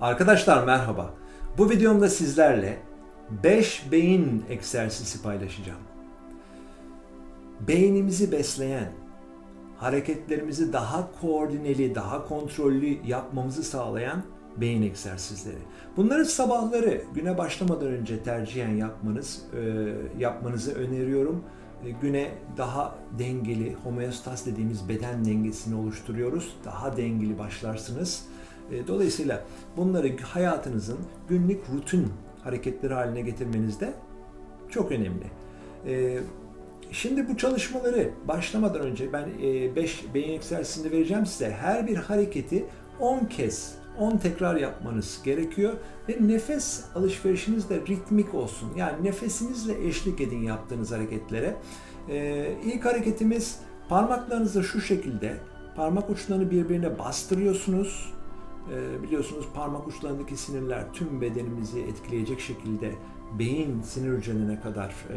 Arkadaşlar merhaba. Bu videomda sizlerle 5 beyin egzersizi paylaşacağım. Beynimizi besleyen, hareketlerimizi daha koordineli, daha kontrollü yapmamızı sağlayan beyin egzersizleri. Bunları sabahları güne başlamadan önce tercihen yapmanız, e, yapmanızı öneriyorum. E, Güne daha dengeli, homeostaz dediğimiz beden dengesini oluşturuyoruz. Daha dengeli başlarsınız. E, Dolayısıyla bunları hayatınızın günlük rutin hareketleri haline getirmeniz de çok önemli. E, Şimdi bu çalışmaları başlamadan önce ben 5 beyin egzersizini vereceğim size. Her bir hareketi 10 kez, 10 tekrar yapmanız gerekiyor ve nefes alışverişiniz de ritmik olsun. Yani nefesinizle eşlik edin yaptığınız hareketlere. Ee, ilk hareketimiz parmaklarınızı şu şekilde parmak uçlarını birbirine bastırıyorsunuz. Ee, biliyorsunuz parmak uçlarındaki sinirler tüm bedenimizi etkileyecek şekilde beyin sinir hücrelerine kadar e,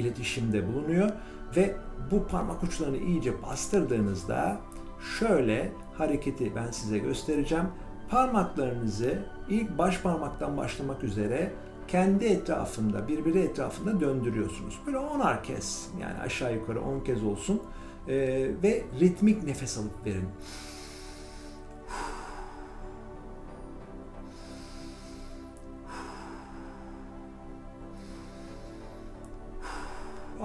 iletişimde bulunuyor ve bu parmak uçlarını iyice bastırdığınızda şöyle hareketi ben size göstereceğim. Parmaklarınızı ilk baş parmaktan başlamak üzere kendi etrafında, birbiri etrafında döndürüyorsunuz. Böyle 10'ar kez yani aşağı yukarı 10 kez olsun Ee, ve ritmik nefes alıp verin.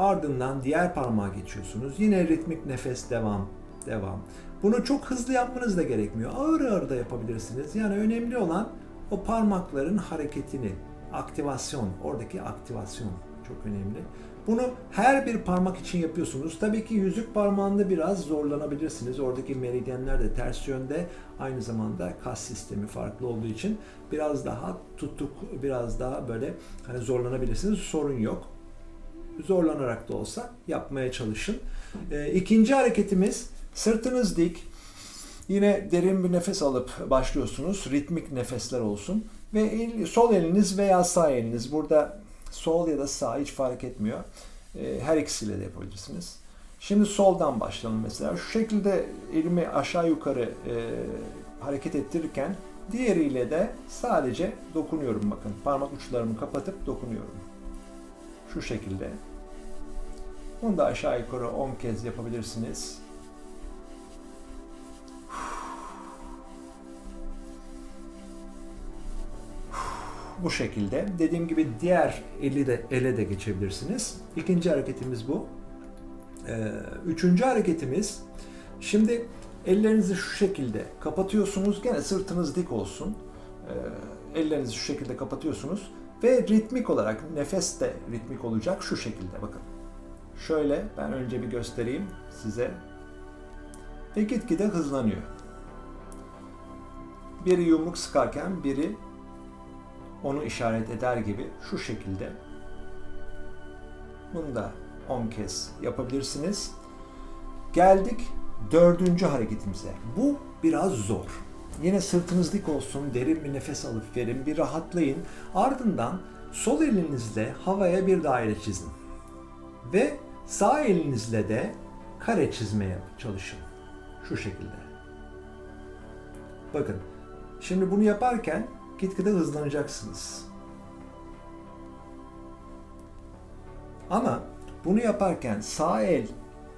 Ardından diğer parmağa geçiyorsunuz. Yine ritmik nefes devam, devam. Bunu çok hızlı yapmanız da gerekmiyor. Ağır ağır da yapabilirsiniz. Yani önemli olan o parmakların hareketini, aktivasyon, oradaki aktivasyon çok önemli. Bunu her bir parmak için yapıyorsunuz. Tabii ki yüzük parmağında biraz zorlanabilirsiniz. Oradaki meridyenler de ters yönde. Aynı zamanda kas sistemi farklı olduğu için biraz daha tutuk, biraz daha böyle hani zorlanabilirsiniz. Sorun yok zorlanarak da olsa yapmaya çalışın. E, ikinci hareketimiz sırtınız dik. Yine derin bir nefes alıp başlıyorsunuz. Ritmik nefesler olsun. Ve el, sol eliniz veya sağ eliniz. Burada sol ya da sağ hiç fark etmiyor. E, her ikisiyle de yapabilirsiniz. Şimdi soldan başlayalım mesela. Şu şekilde elimi aşağı yukarı e, hareket ettirirken diğeriyle de sadece dokunuyorum bakın. Parmak uçlarımı kapatıp dokunuyorum şu şekilde. Bunu da aşağı yukarı 10 kez yapabilirsiniz. Bu şekilde. Dediğim gibi diğer eli de ele de geçebilirsiniz. İkinci hareketimiz bu. Ee, üçüncü hareketimiz şimdi ellerinizi şu şekilde kapatıyorsunuz. Gene sırtınız dik olsun. Ee, ellerinizi şu şekilde kapatıyorsunuz. Ve ritmik olarak nefes de ritmik olacak şu şekilde bakın. Şöyle ben önce bir göstereyim size. Ve gitgide hızlanıyor. Biri yumruk sıkarken biri onu işaret eder gibi şu şekilde. Bunu da 10 kez yapabilirsiniz. Geldik dördüncü hareketimize. Bu biraz zor. Yine sırtınız dik olsun, derin bir nefes alıp verin, bir rahatlayın. Ardından sol elinizle havaya bir daire çizin. Ve sağ elinizle de kare çizmeye çalışın. Şu şekilde. Bakın, şimdi bunu yaparken gitgide hızlanacaksınız. Ama bunu yaparken sağ el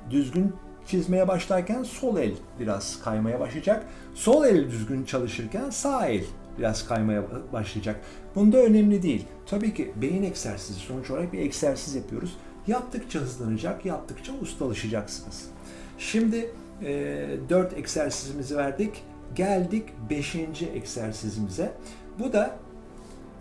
düzgün çizmeye başlarken sol el biraz kaymaya başlayacak. Sol el düzgün çalışırken sağ el biraz kaymaya başlayacak. Bunda önemli değil. Tabii ki beyin egzersizi sonuç olarak bir egzersiz yapıyoruz. Yaptıkça hızlanacak, yaptıkça ustalaşacaksınız. Şimdi e, 4 egzersizimizi verdik. Geldik 5. egzersizimize. Bu da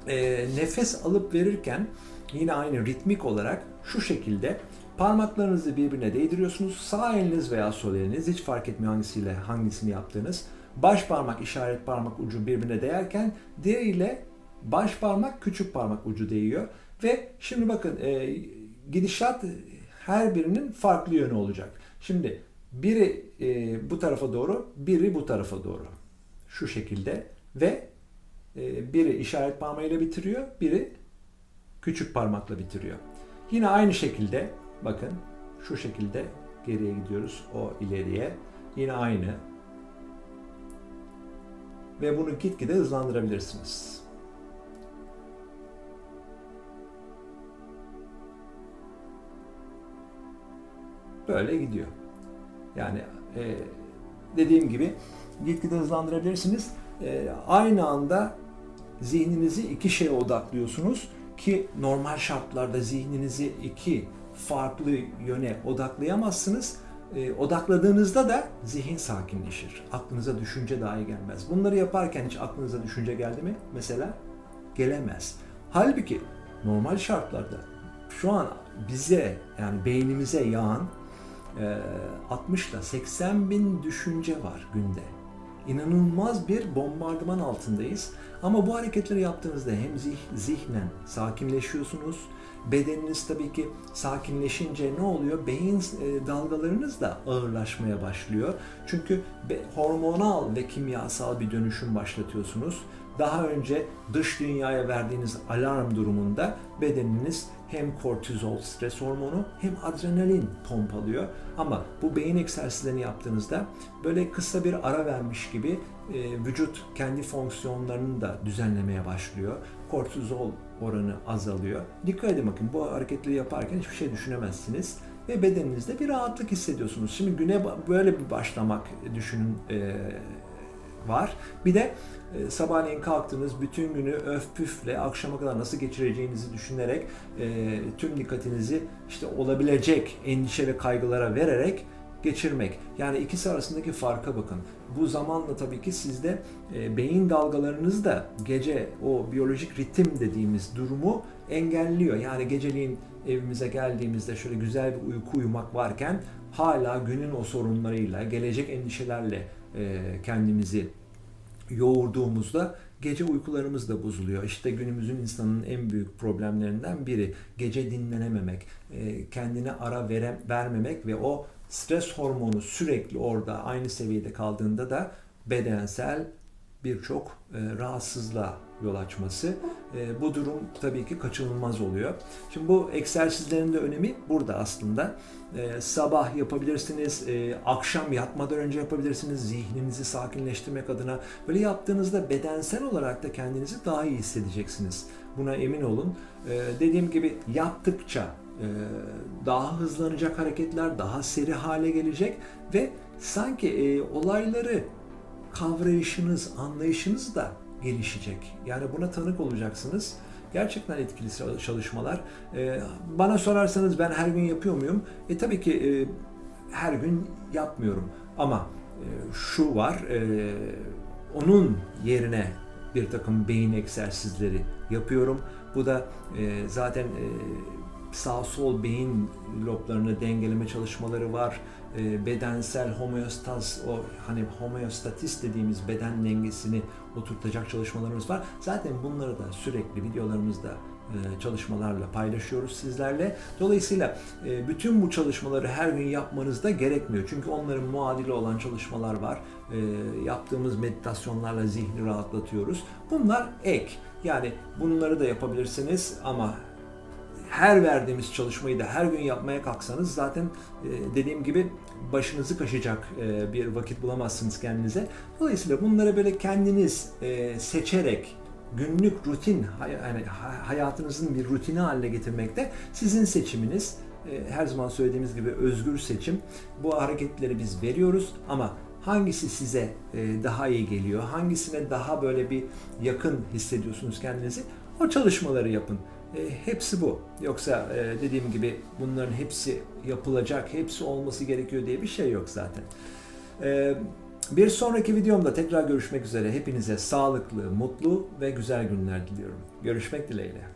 e, nefes alıp verirken yine aynı ritmik olarak şu şekilde Parmaklarınızı birbirine değdiriyorsunuz. Sağ eliniz veya sol eliniz hiç fark etmiyor hangisiyle hangisini yaptığınız. Baş parmak işaret parmak ucu birbirine değerken diğeriyle baş parmak küçük parmak ucu değiyor. Ve şimdi bakın e, gidişat her birinin farklı yönü olacak. Şimdi biri e, bu tarafa doğru, biri bu tarafa doğru. Şu şekilde ve e, biri işaret parmağıyla bitiriyor, biri küçük parmakla bitiriyor. Yine aynı şekilde Bakın şu şekilde geriye gidiyoruz o ileriye. Yine aynı. ve bunu gitgide hızlandırabilirsiniz. Böyle gidiyor. Yani e, dediğim gibi gitgide hızlandırabilirsiniz. E, aynı anda zihninizi iki şeye odaklıyorsunuz ki normal şartlarda zihninizi iki farklı yöne odaklayamazsınız. E, odakladığınızda da zihin sakinleşir. Aklınıza düşünce dahi gelmez. Bunları yaparken hiç aklınıza düşünce geldi mi? Mesela gelemez. Halbuki normal şartlarda şu an bize yani beynimize yağan e, 60 ile 80 bin düşünce var günde. İnanılmaz bir bombardıman altındayız. Ama bu hareketleri yaptığınızda hem zih- zihnen sakinleşiyorsunuz. Bedeniniz tabii ki sakinleşince ne oluyor? Beyin e, dalgalarınız da ağırlaşmaya başlıyor. Çünkü hormonal ve kimyasal bir dönüşüm başlatıyorsunuz. Daha önce dış dünyaya verdiğiniz alarm durumunda bedeniniz hem kortizol stres hormonu hem adrenalin pompalıyor. Ama bu beyin egzersizlerini yaptığınızda böyle kısa bir ara vermiş gibi e, vücut kendi fonksiyonlarını da düzenlemeye başlıyor. Kortizol oranı azalıyor. Dikkat edin bakın bu hareketleri yaparken hiçbir şey düşünemezsiniz ve bedeninizde bir rahatlık hissediyorsunuz. Şimdi güne böyle bir başlamak düşünün e, var. Bir de e, sabahleyin kalktınız bütün günü öf püfle akşama kadar nasıl geçireceğinizi düşünerek e, tüm dikkatinizi işte olabilecek endişe ve kaygılara vererek geçirmek. Yani ikisi arasındaki farka bakın. Bu zamanla tabii ki sizde e, beyin dalgalarınız da gece o biyolojik ritim dediğimiz durumu engelliyor. Yani geceliğin evimize geldiğimizde şöyle güzel bir uyku uyumak varken hala günün o sorunlarıyla, gelecek endişelerle kendimizi yoğurduğumuzda gece uykularımız da bozuluyor. İşte günümüzün insanın en büyük problemlerinden biri gece dinlenememek, e, kendine ara vere, vermemek ve o stres hormonu sürekli orada aynı seviyede kaldığında da bedensel birçok e, rahatsızlığa yol açması. E, bu durum tabii ki kaçınılmaz oluyor. Şimdi bu egzersizlerin de önemi burada aslında. E, sabah yapabilirsiniz, e, akşam yatmadan önce yapabilirsiniz zihninizi sakinleştirmek adına. Böyle yaptığınızda bedensel olarak da kendinizi daha iyi hissedeceksiniz. Buna emin olun. E, dediğim gibi yaptıkça e, daha hızlanacak hareketler, daha seri hale gelecek ve sanki e, olayları kavrayışınız, anlayışınız da gelişecek. Yani buna tanık olacaksınız. Gerçekten etkili çalışmalar. Ee, bana sorarsanız ben her gün yapıyor muyum? E tabii ki e, her gün yapmıyorum. Ama e, şu var, e, onun yerine bir takım beyin egzersizleri yapıyorum. Bu da zaten sağ sol beyin loblarını dengeleme çalışmaları var. E, bedensel homeostaz, o hani homeostatis dediğimiz beden dengesini oturtacak çalışmalarımız var. Zaten bunları da sürekli videolarımızda e, çalışmalarla paylaşıyoruz sizlerle. Dolayısıyla e, bütün bu çalışmaları her gün yapmanız da gerekmiyor. Çünkü onların muadili olan çalışmalar var. Yaptığımız meditasyonlarla zihni rahatlatıyoruz. Bunlar ek. Yani bunları da yapabilirsiniz ama her verdiğimiz çalışmayı da her gün yapmaya kalksanız zaten e, dediğim gibi başınızı kaşıyacak e, bir vakit bulamazsınız kendinize. Dolayısıyla bunları böyle kendiniz e, seçerek günlük rutin yani hayatınızın bir rutini haline getirmekte sizin seçiminiz. Her zaman söylediğimiz gibi özgür seçim. Bu hareketleri biz veriyoruz ama hangisi size daha iyi geliyor, hangisine daha böyle bir yakın hissediyorsunuz kendinizi o çalışmaları yapın. E, hepsi bu. Yoksa e, dediğim gibi bunların hepsi yapılacak, hepsi olması gerekiyor diye bir şey yok zaten. E, bir sonraki videomda tekrar görüşmek üzere. Hepinize sağlıklı, mutlu ve güzel günler diliyorum. Görüşmek dileğiyle.